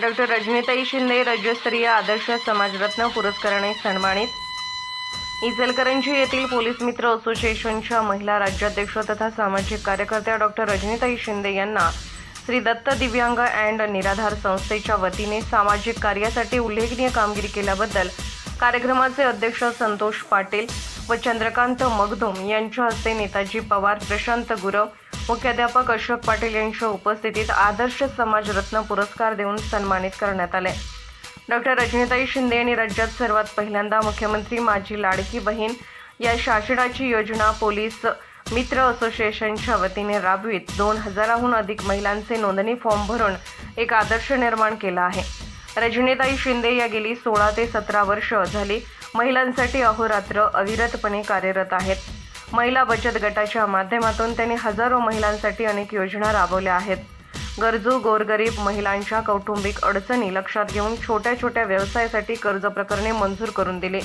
Doctor Rajnitai Shinde राज्यस्तरीय आदर्श समाजरत्न पुरस्काराने सन्मानित. इचलकरंजी येथील पोलीस मित्र असोसिएशनच्या महिला राज्याध्यक्ष तथा सामाजिक कार्यकर्त्या डॉक्टर रजनीताई शिंदे यांना श्री दत्त दिव्यांग अँड निराधार संस्थेच्या वतीने सामाजिक कार्यासाठी उल्लेखनीय कामगिरी केल्याबद्दल कार्यक्रमाचे अध्यक्ष संतोष पाटील व चंद्रकांत मगदुम यांच्या हस्ते नेताजी पवार प्रशांत गुरव मुख्याध्यापक अशोक पाटील यांच्या उपस्थितीत आदर्श समाजरत्न पुरस्कार देऊन सन्मानित करण्यात आले. डॉक्टर रजनीताई शिंदे यांनी राज्यात सर्वात पहिल्यांदा मुख्यमंत्री माझी लाडकी बहीण या शासनाची योजना पोलीस मित्र असोसिएशनच्या वतीने राबवित. दोन हजाराहून अधिक महिलांचे नोंदणी फॉर्म भरून एक आदर्श निर्माण केला आहे. रजनीताई शिंदे या गेली सोळा ते सतरा वर्ष झाली. महिलांसाठी अहोरात्र अविरतपणे कार्यरत आहेत. महिला बचत गटाच्या माध्यमातून त्यांनी हजारो महिलांसाठी अनेक योजना राबवल्या आहेत. गरजू गोरगरीब महिलांच्या कौटुंबिक अडचणी लक्षात घेऊन छोट्या छोट्या व्यवसायासाठी कर्ज प्रकरणे मंजूर करून दिली.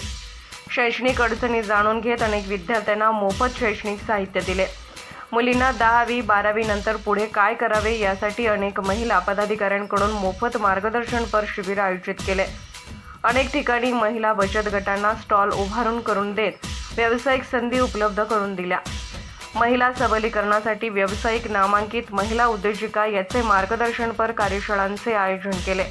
शैक्षणिक अडचणी जाणून घेत अनेक विद्यार्थ्यांना मोफत शैक्षणिक साहित्य दिले. मुलींना दहावी बारावी नंतर पुढे काय करावे यासाठी अनेक महिला पदाधिकाऱ्यांकडून मोफत मार्गदर्शनपर शिबिर आयोजित केले. अनेक ठिकाणी महिला बचत गटांना स्टॉल उभारून करून देत व्यावसायिक संधी उपलब्ध करून दिल्या. महिला सबलीकरणासाठी व्यावसायिक नामांकित महिला उद्योजिका याचे मार्गदर्शनपर कार्यशाळांचे आयोजन केले.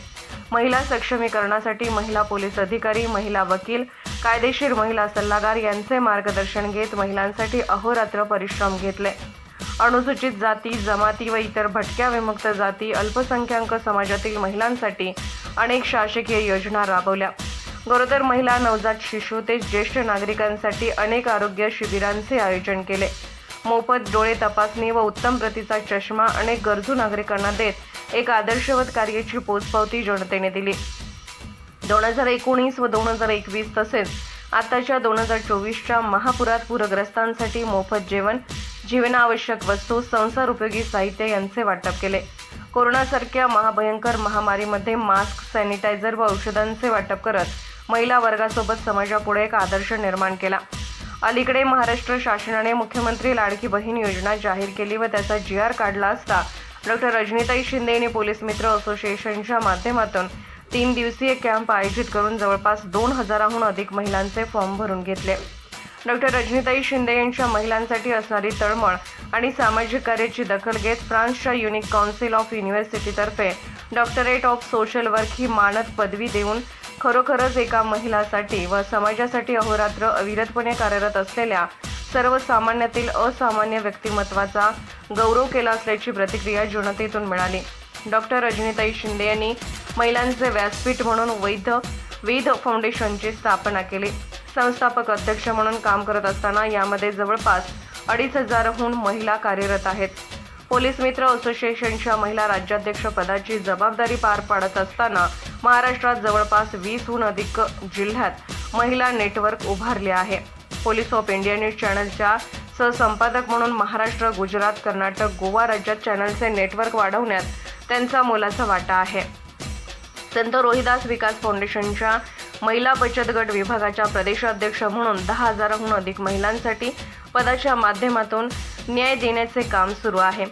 महिला सक्षमीकरणासाठी महिला पोलीस अधिकारी महिला वकील कायदेशीर महिला सल्लागार यांचे मार्गदर्शन घेत महिलांसाठी अहोरात्र परिश्रम घेतले. अनुसूचित जाती जमाती व इतर भटक्या विमुक्त जाती अल्पसंख्याक समाजातील महिलांसाठी अनेक शासकीय योजना राबवल्या. गरोदर महिला नवजात शिशू ते ज्येष्ठ नागरिकांसाठी अनेक आरोग्य शिबिरांचे आयोजन केले. मोफत डोळे तपासणी व उत्तम प्रतीचा चष्मा अनेक गरजू नागरिकांना देत एक आदर्शवत कार्याची पोचपावती जनतेने दिली. दोन हजार एकोणीस व दोन हजार एकवीस तसेच आताच्या दोन हजार चोवीसच्या महापुरात पूरग्रस्तांसाठी मोफत जेवण जीवनावश्यक वस्तू संसार उपयोगी साहित्य यांचे वाटप केले. कोरोनासारख्या महाभयंकर महामारीमध्ये मास्क सॅनिटायझर व औषधांचे वाटप करत महिला वर्गासोबत समाजापुढे एक आदर्श निर्माण केला. अलीकडे महाराष्ट्र शासनाने मुख्यमंत्री लाडकी बहीण योजना जाहीर केली व त्याचा जी आर काढला असता डॉक्टर रजनीताई शिंदे यांनी पोलीस मित्र असोसिएशनच्या माध्यमातून तीन दिवसीय कॅम्प आयोजित करून जवळपास दोन हजाराहून अधिक महिलांचे फॉर्म भरून घेतले. डॉक्टर रजनीताई शिंदे यांच्या महिलांसाठी असणारी तळमळ आणि सामाजिक कार्याची दखल घेत फ्रान्सच्या युनिक काउन्सिल ऑफ युनिव्हर्सिटीतर्फे डॉक्टरेट ऑफ सोशल वर्क ही मानद पदवी देऊन खरोखरच एका महिलासाठी व समाजासाठी अहोरात्र अविरतपणे कार्यरत असलेल्या सर्वसामान्यातील असामान्य व्यक्तिमत्वाचा गौरव केला असल्याची प्रतिक्रिया जनतेतून मिळाली. डॉक्टर रजनीताई शिंदे यांनी महिलांचे व्यासपीठ म्हणून वैध वेद फाउंडेशनची स्थापना केली. संस्थापक अध्यक्ष म्हणून काम करत असताना यामध्ये जवळपास अडीच हजारहून महिला कार्यरत आहेत. पोलीस मित्र असोसिएशनच्या महिला राज्याध्यक्ष पदाची जबाबदारी पार पाडत असताना महाराष्ट्रात जवळपास वीसहून अधिक जिल्ह्यात महिला नेटवर्क उभारले आहे. पोलीस ऑफ इंडिया न्यूज चॅनलच्या सहसंपादक म्हणून महाराष्ट्र गुजरात कर्नाटक गोवा राज्यात चॅनलचे नेटवर्क वाढवण्यात त्यांचा मोलाचा वाटा आहे. संत रोहिदास विकास फाउंडेशनच्या महिला बचत गट विभागाच्या प्रदेशाध्यक्ष म्हणून दहा हजाराहून अधिक महिलांसाठी पदाच्या माध्यमातून न्याय देण्याचे काम सुरू आहे.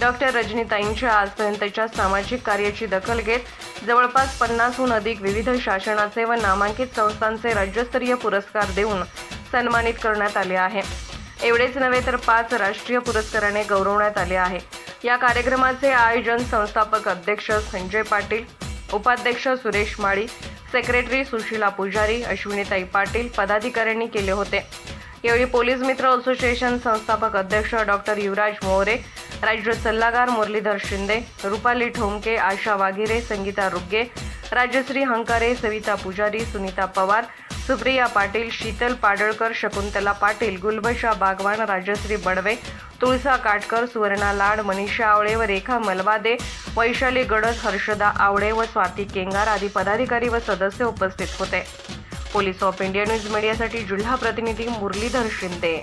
डॉक्टर रजनीताईंच्या आजपर्यंतच्या सामाजिक कार्याची दखल घेत जवळपास पन्नासहून अधिक विविध शासनाचे व नामांकित संस्थांचे राज्यस्तरीय पुरस्कार देऊन सन्मानित करण्यात आले आहे. एवढेच नव्हे तर पाच राष्ट्रीय पुरस्काराने गौरवण्यात आले आहे. या कार्यक्रमाचे आयोजन संस्थापक अध्यक्ष संजय पाटील उपाध्यक्ष सुरेश माळी सेक्रेटरी सुशीला पुजारी अश्विनीताई पाटील पदाधिकाऱ्यांनी केले होते. यावेळी पोलीस मित्र असोसिएशन संस्थापक अध्यक्ष डॉक्टर युवराज मोरे राज्य सल्लागार मुरलीधर शिंदे रुपाली ठोमके आशा वाघिरे संगीता रुग्गे राजश्री हंकारे सविता पुजारी सुनीता पवार सुप्रिया पाटील शीतल पाडळकर शकुंतला पाटील गुलबशा बागवान राजश्री बडवे तुळसा काटकर सुवर्णा लाड मनीषा आवळे व रेखा मलवादे वैशाली गडद हर्षदा आवळे व स्वाती केंगार आदी पदाधिकारी व सदस्य उपस्थित होते. पोलीस ऑफ इंडिया न्यूज मीडियासाठी जिल्हा प्रतिनिधी मुरलीधर शिंदे.